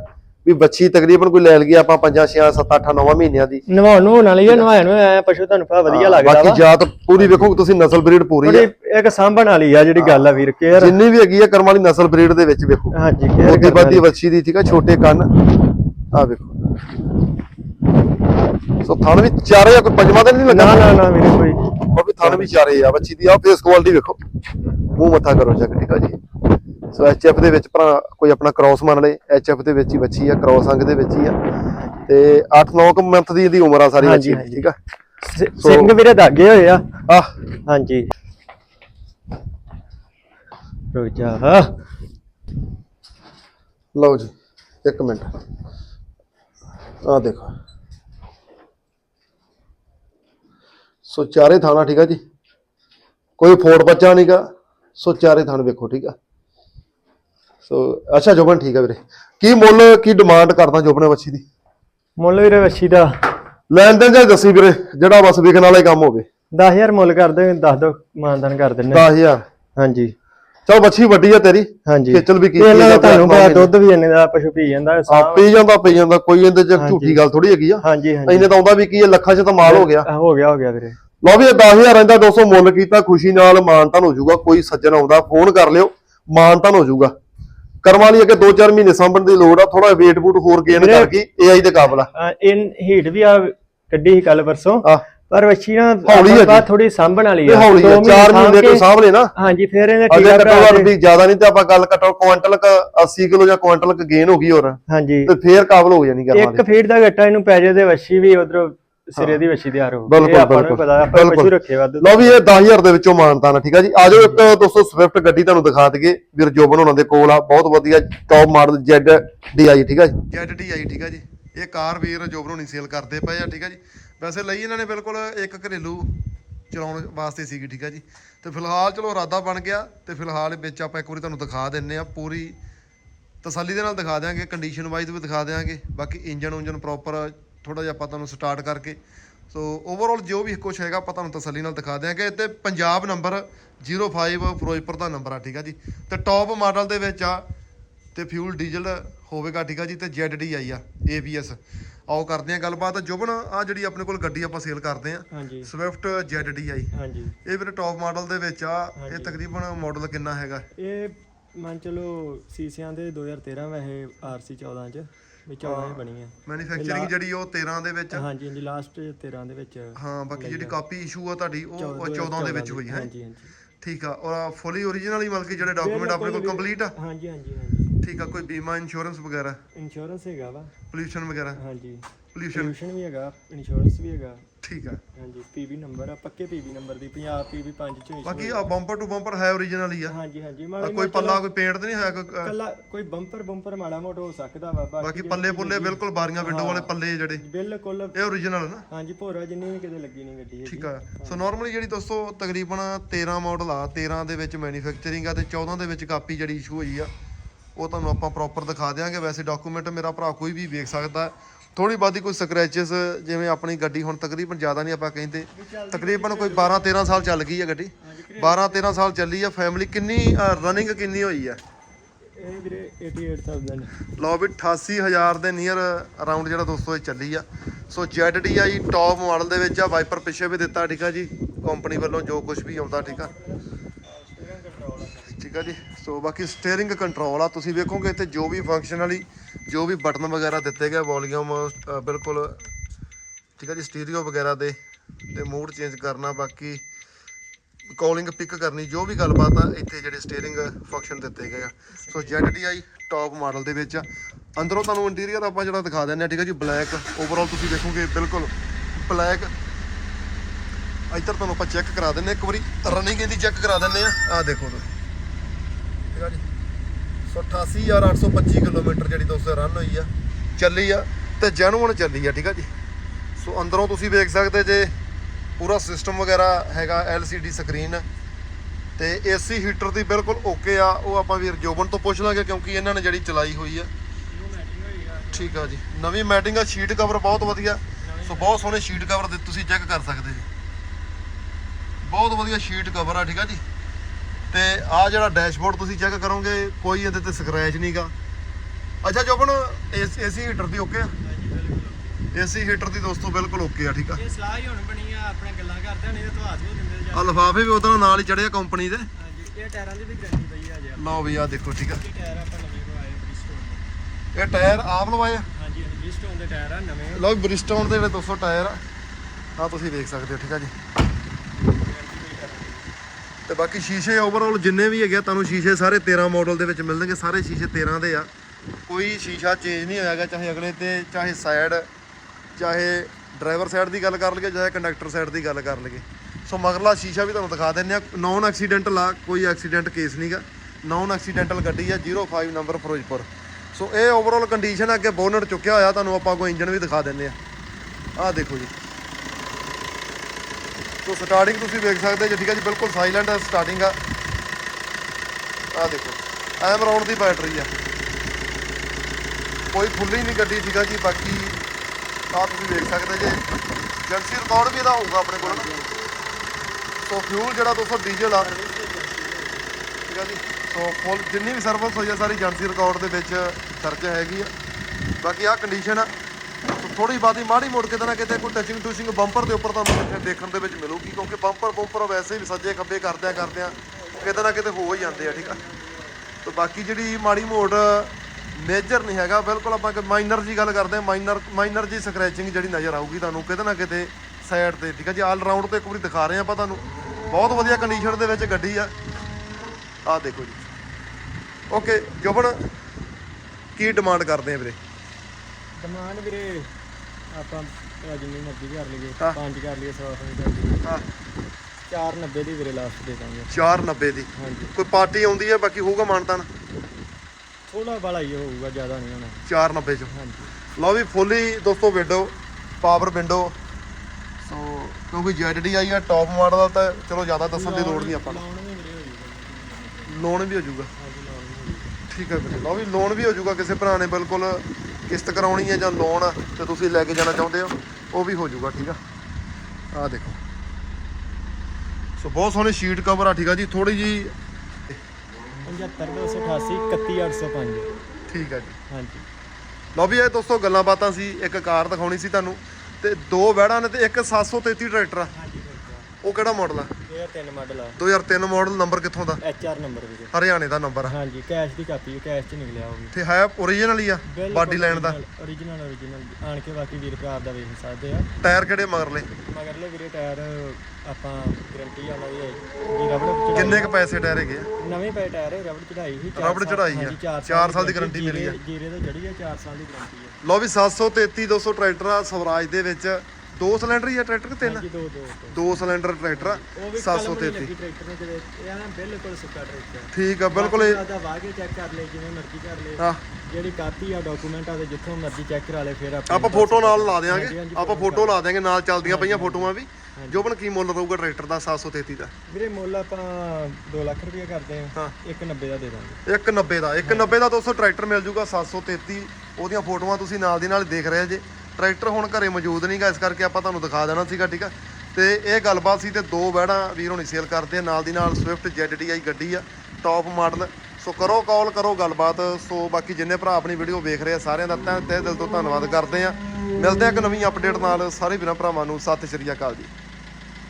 ਵੀ ਬੱਚੀ ਤਕਰੀਬਨ ਕੋਈ ਲੈ ਲਈਏ ਆਪਾਂ 5 6 7 8 9 ਮਹੀਨਿਆਂ ਦੀ। ਨਵਾਉਣ ਨੂੰ ਨਾਲ ਹੀ ਨਵਾਇਆ ਨੂੰ ਐ ਪਸ਼ੂ ਤੁਹਾਨੂੰ ਪਤਾ ਵਧੀਆ ਲੱਗਦਾ ਬਾਕੀ ਜਾਤ ਪੂਰੀ ਵੇਖੋ ਤੁਸੀਂ ਨਸਲ ਬਰੀਡ ਪੂਰੀ ਹੈ ਇੱਕ ਸਾਂਭਣ ਵਾਲੀ ਆ ਜਿਹੜੀ ਗੱਲ ਆ ਵੀਰ ਕੇਅਰ। ਜਿੰਨੀ ਵੀ ਹੈਗੀ ਆ ਕਰਮ ਵਾਲੀ ਨਸਲ ਬਰੀਡ ਦੇ ਵਿੱਚ ਵੇਖੋ। ਹਾਂਜੀ ਕੇਅਰ ਬਾਦੀ ਬੱਚੀ ਦੀ ਠੀਕ ਆ ਛੋਟੇ ਕੰਨ। ਆ ਵੇਖੋ। ਸੋ ਥਣ ਵੀ ਚਾਰੇ ਆ ਕੋਈ ਪੰਜਵਾਂ ਤੇ ਨਹੀਂ ਨਾ ਲੱਗਾ? ਨਾ ਨਾ ਵੀਰੇ ਕੋਈ ਉਹ ਵੀ ਥਣ ਵੀ ਚਾਰੇ ਆ ਬੱਚੀ ਦੀ ਆ ਫੇਸ ਕੁਆਲਿਟੀ ਵੇਖੋ। ਮੂੰਹ ਮੱਥਾ ਕਰੋ ਚੱਕ ਠੀਕ ਆ ਜੀ? ਸੋ ਐਚਐਫ ਦੇ ਵਿੱਚ ਭਰਾ ਕੋਈ ਆਪਣਾ ਕ੍ਰਾਸ ਮੰਨ ਲੇ ਐਚਐਫ ਦੇ ਵਿੱਚ ਹੀ ਬੱਚੀ ਆ ਕ੍ਰਾਸ ਅੰਗ ਦੇ ਵਿੱਚ ਹੀ ਆ। ਤੇ 8-9 ਮੰਥ ਦੀ ਇਹਦੀ ਉਮਰ ਆ ਸਾਰੀ ਹਾਂਜੀ, ਬੱਚੀ ਦੀ ਠੀਕ ਆ? ਸਿੰਘ ਵੀਰੇ ਦਾਗੇ ਹੋਏ ਆ। ਆ ਹਾਂਜੀ। ਰੁਕ ਜਾ। ਹਾਂ ਲਓ ਜੀ ਇੱਕ ਮਿੰਟ। ਆ ਦੇਖੋ। ਸੋ ਚਾਰੇ ਥਾਣਾ ਠੀਕ ਆ ਜੀ? ਕੋਈ ਫੋੜ ਬੱਚਾ ਨਹੀਂਗਾ ਸੋ ਚਾਰੇ ਥਾਣ ਵੇਖੋ ਠੀਕ ਆ? ਸੋ ਅੱਛਾ ਜੋਬਨ ਠੀਕ ਆ ਵੀਰੇ। ਕੀ ਮੁੱਲ ਕੀ ਡਿਮਾਂਡ ਕਰਦਾ ਜੋਬਨ ਬੱਚੀ ਦੀ? ਮੁੱਲ ਵੀਰੇ ਵੱਛੀ ਦਾ ਲੈਣ ਦੇਣ ਜਾਂ ਦੱਸੀ ਵੀਰੇ ਜਿਹੜਾ ਬਸ ਵਿਕਣ ਵਾਲਾ ਹੀ ਕੰਮ ਹੋਵੇ? 10000 ਮੁੱਲ ਕਰ ਦੇ ਦੱਸ ਦੋ ਮਾਨਦਾਨ ਕਰ ਦਿੰਨੇ 10000 ਹਾਂਜੀ। ਚਲ ਬੱਚੀ ਵੱਡੀ ਆ ਤੇਰੀ। ਹਾਂਜੀ। ਖੇਚਲ ਵੀ ਕੀਤੀ ਇਹਨਾਂ ਦਾ ਤੁਹਾਨੂੰ ਪਤਾ। ਦੁੱਧ ਵੀ ਇੰਨੇ ਦਾ ਪਸ਼ੂ ਪੀ ਜਾਂਦਾ ਆ ਪੀ ਜਾਂਦਾ ਪੀ ਜਾਂਦਾ ਕੋਈ ਇਹਦੇ ਚ। ਝੂਠੀ ਗੱਲ ਥੋੜੀ ਹੈਗੀ ਆ। ਹਾਂਜੀ ਹਾਂਜੀ। ਇੰਨੇ ਤਾਂ ਆਉਂਦਾ ਵੀ ਕੀ ਹੈ ਲੱਖਾਂ ਚ ਤਾਂ ਮਾਲ ਹੋ ਗਿਆ। ਹੋ ਗਿਆ ਹੋ ਗਿਆ ਵੀਰੇ। ਲਓ ਵੀ ਇਹ 10000 ਇਹਦਾ 200 ਮੁੱਲ ਕੀਤਾ ਖੁਸ਼ੀ ਨਾਲ ਮਾਨਤਾਨ ਹੋ ਜਾਊਗਾ ਕੋਈ ਸੱਜਣ ਆਉਂਦਾ ਫੋਨ ਕਰ ਲਿਓ ਮਾਨਤਾਨ ਹੋ ਜਾਊਗਾ। ਕਰਮਾਂ ਲਈ ਅੱਗੇ 2-4 ਮਹੀਨੇ ਸਾਂਭਣ ਦੀ ਲੋੜ ਆ ਥੋੜਾ ਵੇਟ ਬੂਟ ਹੋਰ ਗੇਨ ਵੀਰੇ- ਕਰ ਗਈ ਏਆਈ ਦੇ ਕਾਬਲ ਆ। ਇਨ ਹੀਟ ਵੀ ਆ ਕੱਢੀ ਸੀ ਕੱਲ ਪਰਸੋਂ। ਆ। ਪਰ ਵੱਛੀ ਨਾ ਹੌਲੀ ਹੈ ਜੀ। ਥੋੜੀ ਸਾਂਭਣ ਵਾਲੀ ਇਹ ਆ ਹੌਲੀ ਦੋ ਆ 4 ਸਾਂਭ ਮਹੀਨੇ ਕੇ- ਕੋਈ ਸਾਂਭ ਲੈ ਨਾ ਹਾਂਜੀ ਫਿਰ ਇਹਨੇ ਅਜੇ ਟੀਕਾ ਘੱਟੋ ਕਰਾ ਘੱਟ ਕੇ ਵੀ ਜ਼ਿਆਦਾ ਨਹੀਂ ਤੇ ਆਪਾਂ ਗੱਲ ਘੱਟੋ ਕੁਆਂਟਲ ਕ 80 ਕਿਲੋ ਜਾਂ ਕੁਆਂਟਲ ਕ ਗੇਨ ਹੋ ਗਈ ਹੋਰ। ਹਾਂਜੀ। ਤੇ ਫੇਰ ਕਾਬਲ ਹੋ ਜਾਣੀ ਕਰਮਾਂ ਇੱਕ ਫੀਟ ਦਾ ਗੱਟਾ ਇਹਨੂੰ ਪੈ ਜੇ ਤੇ ਵੱਛੀ ਵੀ ਉਧਰੋਂ ਸਿਰੇ ਦੀ ਵੱਛੀ ਤਿਆਰ ਹੋ ਬਿਲਕੁਲ, ਆਪਾਂ ਨੂੰ ਬਿਲਕੁਲ, ਪਤਾ ਆਪਾਂ ਪਸ਼ੂ ਬਿਲਕੁਲ। ਰੱਖੇ ਵੱਧ ਲਓ ਵੀ ਇਹ 10000 ਦੇ ਵਿੱਚੋਂ ਮਾਨਤਾਨ ਆ ਠੀਕ ਆ ਜੀ। ਆਜੋ ਇੱਕ ਦੋਸਤੋ ਸਵਿਫਟ ਗੱਡੀ ਤੁਹਾਨੂੰ ਦਿਖਾ ਦਈਏ। ਵੀਰ ਜੋਬਨ ਉਹਨਾਂ ਦੇ ਕੋਲ ਆ ਬਹੁਤ ਵਧੀਆ ਟੌਪ ਮਾਡਲ Z DI ਠੀਕ ਆ ਜੀ। Z DI ਠੀਕ ਆ ਜੀ। ਇਹ ਕਾਰ ਵੀਰ ਜੋਬਨ ਹੋਣੀ ਸੇਲ ਕਰਦੇ ਪਏ ਆ ਠੀਕ ਆ ਜੀ। ਵੈਸੇ ਲਈ ਇਹਨਾਂ ਨੇ ਬਿਲਕੁਲ ਇੱਕ ਘਰੇਲੂ ਚਲਾਉਣ ਵਾਸਤੇ ਸੀਗੀ, ਠੀਕ ਆ ਜੀ। ਤੇ ਫਿਲਹਾਲ ਚਲੋ ਇਰਾਦਾ ਬਣ ਗਿਆ ਤੇ ਫਿਲਹਾਲ ਵਿੱਚ ਆਪਾਂ ਇੱਕ ਵਾਰੀ ਤੁਹਾਨੂੰ ਦਿਖਾ ਦਿੰਨੇ ਆ, ਪੂਰੀ ਤਸੱਲੀ ਦੇ ਨਾਲ ਦਿਖਾ ਦਿਆਂਗੇ ਕੰਡੀਸ਼ਨ ਵਾਈਜ਼ ਵੀ ਦਿਖਾ ਦਿਆਂਗੇ। ਬਾਕੀ ਇੰਜਨ ਉਂਜਨ ਪ੍ਰੋਪਰ ਥੋੜਾ ਜਿਹਾ ਆਪਾਂ ਤੁਹਾਨੂੰ ਸਟਾਰਟ ਕਰਕੇ। ਸੋ ਓਵਰਆਲ ਜੋ ਵੀ ਕੁਝ ਹੈਗਾ ਆਪਾਂ ਤੁਹਾਨੂੰ ਤਸੱਲੀ ਨਾਲ ਦਿਖਾ ਦਿਆਂਗੇ। ਤੇ ਪੰਜਾਬ ਨੰਬਰ 05 ਫਿਰੋਜ਼ਪੁਰ ਦਾ ਨੰਬਰ ਆ, ਠੀਕ ਆ ਜੀ। ਤੇ ਟੌਪ ਮਾਡਲ ਦੇ ਵਿੱਚ ਆ, ਤੇ ਫਿਊਲ ਡੀਜ਼ਲ ਹੋਵੇਗਾ, ਠੀਕ ਆ ਜੀ, ਤੇ ZDI ਆ ABS ਆਓ ਕਰਦੇ ਆ ਗੱਲਬਾਤ। ਜੁਬਨ ਆ ਜਿਹੜੀ ਆਪਣੇ ਕੋਲ ਗੱਡੀ ਆਪਾਂ ਸੇਲ ਕਰਦੇ ਆ ਹਾਂਜੀ। ਸਵਿਫਟ ZDI ਹਾਂਜੀ। ਇਹ ਵੀਰੇ ਟੌਪ ਮਾਡਲ ਦੇ ਵਿੱਚ ਆ। ਇਹ ਤਕਰੀਬਨ ਮਾਡਲ ਕਿੰਨਾ ਹੈਗਾ? ਇਹ ਮੰਨ ਚਲੋ ਸੀਸਿਆਂ ਦੇ 2013 ਵੈਸੇ ਆਰਸੀ 14 ਚ ਵੀ 14 ਹੀ। ਬਣੀ ਹੈ ਮੈਨੂਫੈਕਚਰਿੰਗ ਜਿਹੜੀ ਉਹ 13 ਦੇ ਵਿੱਚ। ਹਾਂਜੀ ਹਾਂਜੀ ਲਾਸਟ 13 ਦੇ ਵਿੱਚ ਹਾਂ ਬਾਕੀ ਜਿਹੜੀ ਕਾਪੀ ਇਸ਼ੂ ਆ ਤੁਹਾਡੀ ਉਹ ਉਹ 14 ਦੇ ਵਿੱਚ ਹੋਈ ਹੈ? ਹਾਂਜੀ ਹਾਂਜੀ। ਠੀਕ ਆ। ਔਰ ਫੁੱਲੀ ਓਰੀਜਨਲ ਹੀ ਮਤਲਬ ਕਿ ਜਿਹੜੇ ਡਾਕੂਮੈਂਟ ਆਪਣੇ ਕੋਲ ਕੰਪਲੀਟ ਆ? ਹਾਂਜੀ ਹਾਂਜੀ ਹਾਂਜੀ। ਠੀਕ ਆ ਕੋਈ ਬੀਮਾ ਇੰਸ਼ੋਰੈਂਸ ਵਗੈਰਾ? ਇੰਸ਼ੋਰੈਂਸ ਹੈਗਾ ਵਾ। ਪੋਲੂਸ਼ਨ ਵਗੈਰਾ? ਹਾਂਜੀ। ਪੋਲੂਸ਼ਨ ਪੋਲੂਸ਼ਨ ਵੀ ਹੈਗਾ ਇੰਸ਼ੋਰੈਂਸ ਵੀ ਹੈਗਾ। ਠੀਕ ਆ। ਹਾਂਜੀ ਪੀਵੀ ਨੰਬਰ ਆ ਪੱਕੇ ਪੀਵੀ ਨੰਬਰ ਦੀ ਪੰਜਾਬ ਪੀਵੀ 5 ਚ ਬਾਕੀ ਆ ਬੰਪਰ ਟੂ ਬੰਪਰ ਹੈ ਓਰੀਜਨਲ ਹੀ ਆ। ਹਾਂਜੀ ਹਾਂਜੀ ਆ ਮਾੜਾ ਕੋਈ ਪੱਲਾ ਕੋਈ ਪੇਂਟ ਤੇ ਨਹੀਂ ਹੋਇਆ ਕੋਈ ਅ, ਕੱਲਾ ਕੋਈ ਬੰਪਰ ਬੰਪਰ ਮਾੜਾ ਮੋਟਾ ਹੋ ਸਕਦਾ ਵਾ ਬਾਕੀ ਪੱਲੇ ਪੁੱਲੇ ਬਿਲਕੁਲ ਬਾਰੀਆਂ ਵਿੰਡੋ ਵਾਲੇ ਪੱਲੇ ਜਿਹੜੇ। ਬਿਲਕੁਲ ਇਹ ਓਰੀਜਨਲ ਨਾ। ਹਾਂਜੀ ਭੋਰਾ ਜਿੰਨੀ ਵੀ ਕਿਤੇ ਲੱਗੀ ਨਹੀਂ ਗੱਡੀ ਹੈਗੀ। ਠੀਕ ਆ। ਸੋ ਨਾਰਮਲੀ ਜਿਹੜੀ ਦੋਸਤੋ ਤਕਰੀਬਨ 13 ਮਾਡਲ ਆ 13 ਦੇ ਵਿੱਚ ਮੈਨੂਫੈਕਚਰਿੰਗ ਆ ਤੇ 14 ਦੇ ਵਿੱਚ ਕਾਪੀ ਜਿਹੜੀ ਇਸ਼ੂ ਹੋਈ ਆ। ਉਹ ਤੁਹਾਨੂੰ ਆਪਾਂ ਪ੍ਰੋਪਰ ਦਿਖਾ ਦਿਆਂਗੇ। ਵੈਸੇ ਡਾਕੂਮੈਂਟ ਮੇਰਾ ਭਰਾ ਕੋਈ ਵੀ ਵੇਖ ਸਕਦਾ। ਥੋੜੀ ਬਾਦੀ ਕੋਈ ਸਕ੍ਰੈਚਸ ਜਿਵੇਂ ਆਪਣੀ ਗੱਡੀ ਹੁਣ ਤਕਰੀਬਨ ਜ਼ਿਆਦਾ ਨਹੀਂ ਆਪਾਂ ਕਹਿੰਦੇ। ਤਕਰੀਬਨ ਕੋਈ 12 13 ਸਾਲ ਚੱਲ ਗਈ ਆ ਗੱਡੀ। 12 13 ਸਾਲ ਚੱਲੀ ਆ ਫੈਮਿਲੀ ਕਿੰਨੀ ਰਨਿੰਗ ਕਿੰਨੀ ਹੋਈ ਆ ਇਹ ਵੀਰੇ 88000 ਲਓ ਵੀ 88000 ਦੇ ਨੀਅਰ ਅਰਾਊਂਡ ਜਿਹੜਾ ਦੋਸਤੋ ਇਹ ਚੱਲੀ ਆ। ਸੋ ZDI ਟੌਪ ਮਾਡਲ ਦੇ ਵਿੱਚ ਆ। ਵਾਈਪਰ ਪਿੱਛੇ ਵੀ ਦਿੱਤਾ ਠੀਕ ਆ ਜੀ। ਕੰਪਨੀ ਵੱਲੋਂ ਜੋ ਕੁਝ ਵੀ ਆਉਂਦਾ ਠੀਕ ਆ। ਠੀਕ ਆ ਜੀ। ਸੋ ਬਾਕੀ ਸਟੀਅਰਿੰਗ ਕੰਟਰੋਲ ਆ, ਤੁਸੀਂ ਵੇਖੋਗੇ ਇੱਥੇ ਜੋ ਵੀ ਫੰਕਸ਼ਨਲੀ ਜੋ ਵੀ ਬਟਨ ਵਗੈਰਾ ਦਿੱਤੇ ਗਏ ਵੋਲੀਅਮ ਬਿਲਕੁਲ, ਠੀਕ ਆ ਜੀ ਸਟੀਰੀਓ ਵਗੈਰਾ ਦੇ, ਤੇ ਮੂਡ ਚੇਂਜ ਕਰਨਾ, ਬਾਕੀ ਕਾਲਿੰਗ ਪਿਕ ਕਰਨੀ, ਜੋ ਵੀ ਗੱਲਬਾਤ ਆ, ਇੱਥੇ ਜਿਹੜੇ ਸਟੀਅਰਿੰਗ ਫੰਕਸ਼ਨ ਦਿੱਤੇ ਗਏ ਆ। ਸੋ ZDI ਟੌਪ ਮਾਡਲ ਦੇ ਵਿੱਚ ਆ। ਅੰਦਰੋਂ ਤੁਹਾਨੂੰ ਇੰਟੀਰੀਅਰ ਆਪਾਂ ਜਿਹੜਾ ਦਿਖਾ ਦਿੰਦੇ ਆ, ਠੀਕ ਆ ਜੀ ਬਲੈਕ ਓਵਰਆਲ ਤੁਸੀਂ ਦੇਖੋਗੇ ਬਿਲਕੁਲ ਬਲੈਕ ਇੱਧਰ ਤੁਹਾਨੂੰ ਆਪਾਂ ਚੈੱਕ ਕਰਾ ਦਿੰਨੇ ਇੱਕ ਵਾਰੀ ਰਨਿੰਗ ਇਹਦੀ ਚੈੱਕ ਕਰਾ ਦਿੰਨੇ ਆ। ਆ ਦੇਖੋ ਤੁਸੀਂ। ਸੋ 88825 ਕਿਲੋਮੀਟਰ ਜਿਹੜੀ ਦੋਸਤੋ ਰਨ ਹੋਈ ਆ, ਚੱਲੀ ਆ ਤੇ ਜੈਨੂਅਨ ਚੱਲੀ ਆ, ਠੀਕ ਆ ਜੀ। ਸੋ ਅੰਦਰੋਂ ਤੁਸੀਂ ਵੇਖ ਸਕਦੇ ਜੇ ਪੂਰਾ ਸਿਸਟਮ ਵਗੈਰਾ ਹੈਗਾ LCD ਸਕਰੀਨ ਤੇ AC ਹੀਟਰ ਦੀ ਬਿਲਕੁਲ ਓਕੇ ਆ, ਉਹ ਆਪਾਂ ਵੀਰ ਜੋਬਨ ਤੋਂ ਪੁੱਛ ਲਾਂਗੇ ਕਿਉਂਕਿ ਇਹਨਾਂ ਨੇ ਜਿਹੜੀ ਚਲਾਈ ਹੋਈ ਆ। ਠੀਕ ਆ ਜੀ। ਨਵੀਂ ਮੈਟਿੰਗ ਆ ਸ਼ੀਟ ਕਵਰ ਬਹੁਤ ਵਧੀਆ। ਸੋ ਬਹੁਤ ਸੋਹਣੇ ਸ਼ੀਟ ਕਵਰ ਦੇ ਤੁਸੀਂ ਚੈੱਕ ਕਰ ਸਕਦੇ ਜੀ। ਬਹੁਤ ਵਧੀਆ ਸ਼ੀਟ ਕਵਰ ਆ, ਠੀਕ ਆ ਜੀ। ਤੇ ਆ ਜਿਹੜਾ ਡੈਸ਼ਬੋਰਡ ਤੁਸੀਂ ਚੈੱਕ ਕਰੋਗੇ ਕੋਈ ਇਹਦੇ ਤੇ ਸਕ੍ਰੈਚ ਨਹੀਂਗਾ ਅੱਛਾ ਜੋਬਨ ਏਸੀ ਹੀਟਰ ਦੀ ਓਕੇ ਆ? ਏਸੀ ਹੀਟਰ ਦੀ ਦੋਸਤੋ ਬਿਲਕੁਲ ਓਕੇ ਆ ਠੀਕ ਆ। ਇਹ ਸਲਾਹ ਹੀ ਹੁਣ ਬਣੀ ਆ ਆਪਣੇ ਗੱਲਾਂ ਕਰਦੇ ਆ, ਨਹੀਂ ਤਾਂ ਤੁਹਾਤ ਹੋ ਦਿੰਦੇ ਜਾ। ਆ ਲਫਾਫੇ ਵੀ ਉਹਦਾ ਨਾਲ ਹੀ ਚੜਿਆ ਕੰਪਨੀ ਦੇ। ਹਾਂਜੀ ਇਹ ਟਾਇਰਾਂ ਦੀ ਵੀ ਗਾਰੰਟੀ ਪਈ ਆ ਜੀ ਲਓ ਵੀ ਆ ਦੇਖੋ ਠੀਕ ਆ। ਇਹ ਟਾਇਰ ਆਪਾਂ ਨਵੇਂ ਲਵਾਏ ਬ੍ਰਿਸਟੋਨ ਦੇ। ਇਹ ਟਾਇਰ ਆਪ ਲਵਾਏ ਆ? ਹਾਂਜੀ ਬ੍ਰਿਸਟੋਨ ਦੇ ਟਾਇਰ ਆ ਨਵੇਂ। ਲਓ ਬ੍ਰਿਸਟੋਨ ਦੇ ਜਿਹੜੇ 200 ਟਾਇਰ ਆ ਆ ਤੁਸੀਂ ਵੇਖ ਸਕਦੇ ਹੋ ਠੀਕ ਆ ਜੀ। ਤੇ ਬਾਕੀ ਸ਼ੀਸ਼ੇ ਓਵਰਆਲ ਜਿੰਨੇ ਵੀ ਹੈਗੇ ਆ, ਤੁਹਾਨੂੰ ਸ਼ੀਸ਼ੇ ਸਾਰੇ 13 ਮਾਡਲ ਦੇ ਵਿੱਚ ਮਿਲਣਗੇ ਸਾਰੇ ਸ਼ੀਸ਼ੇ 13 ਦੇ ਆ। ਕੋਈ ਸ਼ੀਸ਼ਾ ਚੇਂਜ ਨਹੀਂ ਹੋਇਆਗਾ ਚਾਹੇ ਅਗਲੇ ਤੇ ਚਾਹੇ ਸਾਈਡ ਚਾਹੇ ਡਰਾਈਵਰ ਸਾਈਡ ਦੀ ਗੱਲ ਕਰ ਲਈਏ ਚਾਹੇ ਕੰਡਕਟਰ ਸਾਈਡ ਦੀ ਗੱਲ ਕਰ ਲਈਏ। ਸੋ ਮਗਰਲਾ ਸ਼ੀਸ਼ਾ ਵੀ ਤੁਹਾਨੂੰ ਦਿਖਾ ਦਿੰਨੇ ਆ। ਨੌਨ ਐਕਸੀਡੈਂਟਲ ਆ ਕੋਈ ਐਕਸੀਡੈਂਟ ਕੇਸ ਨਹੀਂਗਾ ਨੌਨ ਐਕਸੀਡੈਂਟਲ ਗੱਡੀ ਆ 05 ਨੰਬਰ ਫਿਰੋਜ਼ਪੁਰ। ਸੋ ਇਹ ਓਵਰਆਲ ਕੰਡੀਸ਼ਨ ਹੈ ਅੱਗੇ ਬੋਨਟ ਚੁੱਕਿਆ ਹੋਇਆ ਤੁਹਾਨੂੰ ਆਪਾਂ ਕੋਈ ਇੰਜਨ ਵੀ ਦਿਖਾ ਦਿੰਨੇ ਆ। ਆਹ ਦੇਖੋ ਜੀ। ਸੋ ਸਟਾਰਟਿੰਗ ਤੁਸੀਂ ਵੇਖ ਸਕਦੇ ਜੇ ਠੀਕ ਹੈ ਜੀ, ਬਿਲਕੁਲ ਸਾਇਲੈਂਟ ਹੈ ਸਟਾਰਟਿੰਗ ਆ। ਆਹ ਦੇਖੋ ਐਮ ਰਾਉਂਡ ਦੀ ਬੈਟਰੀ ਆ। ਕੋਈ ਫੁੱਲੀ ਨਹੀਂ ਗੱਡੀ, ਠੀਕ ਆ ਜੀ, ਬਾਕੀ ਆਹ ਤੁਸੀਂ ਵੇਖ ਸਕਦੇ ਜੇ। ਏਜੰਸੀ ਰਿਕਾਰਡ ਵੀ ਇਹਦਾ ਹੋਊਗਾ ਆਪਣੇ ਕੋਲ ਨਾ। ਸੋ ਫਿਊਲ ਜਿਹੜਾ 200 ਡੀਜ਼ਲ ਆ। ਠੀਕ ਆ ਜੀ, ਸੋ ਫੁੱਲ ਜਿੰਨੀ ਵੀ ਸਰਵਿਸ ਹੋਈ ਆ, ਸਾਰੀ ਏਜੰਸੀ ਰਿਕਾਰਡ ਦੇ ਵਿੱਚ ਦਰਜ ਹੈਗੀ ਆ। ਬਾਕੀ ਆ ਕੰਡੀਸ਼ਨ ਆ। ਥੋੜੀ ਬਾਦੀ ਮਾੜੀ ਮੋੜ ਕਿਤੇ ਨਾ ਕਿਤੇ ਕੋਈ ਟਚਿੰਗ ਟੂਸਿੰਗ ਬੰਪਰ ਦੇ ਉੱਪਰ ਤੁਹਾਨੂੰ ਇੱਥੇ ਦੇਖਣ ਦੇ ਵਿੱਚ ਮਿਲੂਗੀ, ਕਿਉਂਕਿ ਬੰਪਰ ਬੰਪਰ ਵੈਸੇ ਵੀ ਸੱਜੇ ਖੱਬੇ ਕਰਦਿਆਂ ਕਰਦਿਆਂ ਕਿਤੇ ਨਾ ਕਿਤੇ ਹੋ ਹੀ ਜਾਂਦੇ ਆ, ਠੀਕ ਆ? ਤੇ ਬਾਕੀ ਜਿਹੜੀ ਮਾੜੀ ਮੋੜ ਮੇਜਰ ਨਹੀਂ ਹੈਗਾ, ਬਿਲਕੁਲ ਆਪਾਂ ਮਾਈਨਰ ਜੀ ਗੱਲ ਕਰਦੇ ਆ ਮਾਈਨਰ ਮਾਈਨਰ ਜੀ ਸਕ੍ਰੈਚਿੰਗ ਜਿਹੜੀ ਨਜ਼ਰ ਆਊਗੀ ਤੁਹਾਨੂੰ ਕਿਤੇ ਨਾ ਕਿਤੇ ਸਾਈਡ ਤੇ, ਠੀਕ ਆ ਜੀ? ਆਲ ਰਾਊਂਡ ਤੇ ਇੱਕ ਵਾਰੀ ਦਿਖਾ ਰਹੇ ਆ ਆਪਾਂ ਤੁਹਾਨੂੰ। ਬਹੁਤ ਵਧੀਆ ਕੰਡੀਸ਼ਨ ਦੇ ਵਿੱਚ ਗੱਡੀ ਆ। ਆਹ ਦੇਖੋ ਜੀ। ਓਕੇ ਜੋਬਨ, ਕੀ ਡਿਮਾਂਡ ਕਰਦੇ ਆ ਵੀਰੇ? ਡਿਮਾਂਡ ਵੀਰੇ ਆਪਾਂ ਭਰਾ ਜਿੰਨੀ ਮਰਜ਼ੀ ਕਰ ਲਈਏ ਹਾਂ। ਪੰਜ ਕਰ ਲਈਏ 100 ਕਰ ਲਈਏ। ਹਾਂ। 490 ਦੀ ਵੀਰੇ ਲਾਸਟ ਦੇ ਦਾਂਗੇ। 490 ਦੀ। ਹਾਂਜੀ। ਕੋਈ ਪਾਰਟੀ ਆਉਂਦੀ ਹੈ ਬਾਕੀ ਹੋਊਗਾ ਮਾਨਤਾਨ? ਥੋੜਾ ਬਾਲਾ ਹੀ ਹੋਊਗਾ ਜ਼ਿਆਦਾ ਨਹੀਂ ਹੋਣਾ। 490 ਚ। ਹਾਂਜੀ। ਲਓ ਵੀ ਫੁੱਲੀ ਦੋਸਤੋ ਵਿੰਡੋ ਪਾਵਰ ਵਿੰਡੋ। ਸੋ ਕਿਉਂਕਿ ਆਈ ਆ ਟੌਪ ਮਾਡਲ ਦਾ ਤਾਂ ਚਲੋ ਜ਼ਿਆਦਾ ਦੱਸਣ ਦੀ ਲੋੜ ਨਹੀਂ ਆਪਾਂ ਨੂੰ। ਲਾਉਣ ਵੀ ਵੀਰੇ ਹੋ। ਜਾਊਗਾ ਲੋਨ ਵੀ ਹੋ ਜਾਊਗਾ। ਹਾਂਜੀ ਲਾਉਣ ਵੀ ਹੋ ਜਾਊਗਾ। ਠੀਕ ਹੈ ਵੀਰੇ। ਲਓ ਵੀ ਲੋਨ ਵੀ ਹੋ ਜਾਊਗਾ ਕਿਸੇ ਭਰਾ ਨੇ ਬਿਲਕੁਲ ਕਿਸ਼ਤ ਕਰਾਉਣੀ ਹੈ ਜਾਂ ਲੋਨ ਤੇ ਤੁਸੀਂ ਲੈ ਕੇ ਜਾਣਾ ਚਾਹੁੰਦੇ ਹੋ ਉਹ ਵੀ ਹੋ ਜਾਊਗਾ ਠੀਕ ਆ? ਆਹ ਦੇਖੋ। ਸੋ ਬਹੁਤ ਸੋਹਣੀ ਸ਼ੀਟ ਕਵਰ ਆ ਠੀਕ ਆ ਜੀ। ਥੋੜੀ ਜੀ 75288 31805 ਠੀਕ ਆ ਜੀ। ਹਾਂਜੀ। ਲਓ ਵੀ ਇਹ ਦੋਸਤੋ ਗੱਲਾਂ ਬਾਤਾਂ ਸੀ ਇੱਕ ਕਾਰ ਦਿਖਾਉਣੀ ਸੀ ਤੁਹਾਨੂੰ ਤੇ ਦੋ ਵਹਿੜਾਂ ਨੇ ਤੇ ਇੱਕ 733 ਟਰੈਕਟਰ ਆ। ਹਾਂਜੀ। ਉਹ ਕਿਹੜਾ ਮਾਡਲ ਆ? ਇਹ ਤਿੰਨ ਮਾਡਲ ਆ। 2003 ਮਾਡਲ ਨੰਬਰ ਕਿੱਥੋਂ ਦਾ? ਆਰ ਨੰਬਰ ਵੀਰੇ। ਹਰਿਆਣੇ ਦਾ ਨੰਬਰ ਆ। ਹਾਂਜੀ ਕੈਸ਼ ਦੀ ਕਾਪੀ ਹੈ ਕੈਸ਼ ਚ ਨਿਕਲਿਆ ਉਹ ਵੀ। ਤੇ ਹੈ ਓਰੀਜਨਲ ਹੀ ਆ ਬਾਡੀ ਲਾਈਨ ਦਾ? origignal origignal ਆਣ ਕੇ ਬਾਕੀ ਵੀਰ ਭਰਾ ਦਾ ਵੇਖ ਸਕਦੇ ਆ। ਟਾਇਰ ਕਿਹੜੇ ਮਗਰਲੇ? ਮਗਰਲੇ ਵੀਰੇ ਟਾਇਰ ਆਪਾਂ ਗਰੰਟੀ ਆ ਉਹਨਾਂ ਦੀ ਜੀ ਰਬੜ ਕਿੰਨੇ ਕ ਪੈਸੇ ਟਾਇਰ ਹੈਗੇ ਆ? ਨਵੇਂ ਪਏ ਟਾਇਰ ਹੈ, ਰਬੜ ਚੜਾਈ ਸੀ ਚਾਰ ਰਬੜ ਚੜਾਈ ਆ। ਹਾਂਜੀ, ਚਾਰ ਚਾਰ ਸਾਲ ਦੀ guarantee ਮਿਲੀ ਆ। ਜੀਰੇ- ਤੋਂ ਚੜੀ ਆ 4 ਸਾਲ ਦੀ ਗਾਰੰਟੀ ਹੈ ਲਓ ਵੀ 733 200 ਟਰੈਕਟਰ ਆ ਸਵਰਾਜ ਦੇ ਵਿੱਚ। ਦੋ ਸਿਲੰਡਰ ਹੀ ਆ ਟਰੈਕਟਰ ਕਿ ਤਿੰਨ? ਹਾਂਜੀ ਦੋ ਦੋ ਦੋ। ਦੋ ਸਿਲੰਡਰ ਟਰੈਕਟਰ ਆ ਉਹ ਵੀ 733 ਲੱਗੀ ਟਰੈਕਟਰ ਨੇ ਜਿਹਦੇ ਇਹ ਨਾ ਬਿਲਕੁਲ ਸੁੱਕਾ ਟਰੈਕਟਰ ਠੀਕ ਆ ਬਿਲਕੁਲ ਇਹ ਦਾ ਵਾਗੇ ਚੈੱਕ ਕਰ ਲੈ ਜਿਵੇਂ ਮਰਜ਼ੀ ਕਰ ਲੈ ਹਾਂ। ਜਿਹੜੀ ਕਾਪੀ ਆ ਡਾਕੂਮੈਂਟ ਆ ਤੇ ਜਿੱਥੋਂ ਮਰਜ਼ੀ ਚੈੱਕ ਕਰਾ ਲੈ ਫਿਰ ਆਪਾਂ ਫੋਟੋ ਨਾਲ ਲਾ ਹਾਂਜੀ, ਦੇਾਂਗੇ ਹਾਂਜੀ, ਆਪਾਂ ਫੋਟੋ ਲਾ ਦੇਾਂਗੇ ਨਾਲ ਚੱਲਦੀਆਂ ਪਈਆਂ ਫੋਟੋਆਂ ਵੀ। ਜੋਬਨ ਕੀ ਮੁੱਲ ਰਹੂਗਾ ਟਰੈਕਟਰ ਦਾ 733 ਦਾ। ਵੀਰੇ ਮੁੱਲ ਆਪਾਂ 2 ਲੱਖ ਰੁਪਏ ਕਰਦੇ ਹਾਂ। ਹਾਂ। 190 ਦਾ ਦੇ ਦਾਂਗੇ। 190 ਦਾ 190 ਦਾ ਦੋਸਤੋ ਟਰੈਕਟਰ ਮਿਲ ਜੂਗਾ 733 ਉਹਦੀਆਂ ਫੋਟੋਆਂ ਤੁਸੀਂ ਨਾਲ ਦੀ ਨਾਲ ਦੇਖ ਰਹੇ ਜੇ। ਟਰੈਕਟਰ ਹੁਣ ਘਰੇ ਮੌਜੂਦ ਨਹੀਂਗਾ, ਇਸ ਕਰਕੇ ਆਪਾਂ ਤੁਹਾਨੂੰ ਦਿਖਾ ਦੇਣਾ ਸੀਗਾ, ਠੀਕ ਆ? ਤੇ ਇਹ ਗੱਲਬਾਤ ਸੀ ਤੇ ਦੋ ਬੈੜਾਂ ਵੀਰ ਹੋਣੀ ਸੇਲ ਕਰਦੇ ਆ, ਨਾਲ ਦੀ ਨਾਲ ਸਵਿਫਟ ZDI ਗੱਡੀ ਆ ਟੌਪ ਮਾਡਲ ਸੋ ਕਰੋ ਕਾਲ ਕਰੋ ਗੱਲਬਾਤ। ਸੋ ਬਾਕੀ ਜਿੰਨੇ ਭਰਾ ਆਪਣੀ ਵੀਡੀਓ ਵੇਖ ਰਹੇ ਆ, ਸਾਰਿਆਂ ਦਾ ਤਹਿ ਤਹਿ ਦਿਲ ਤੋਂ ਧੰਨਵਾਦ ਕਰਦੇ ਆ। ਮਿਲਦੇ ਆ ਇੱਕ ਨਵੀਂ ਅਪਡੇਟ ਨਾਲ। ਸਾਰੇ ਵੀਰਾਂ ਭਰਾਵਾਂ ਨੂੰ ਸਤਿ ਸ਼੍ਰੀ ਅਕਾਲ ਜੀ।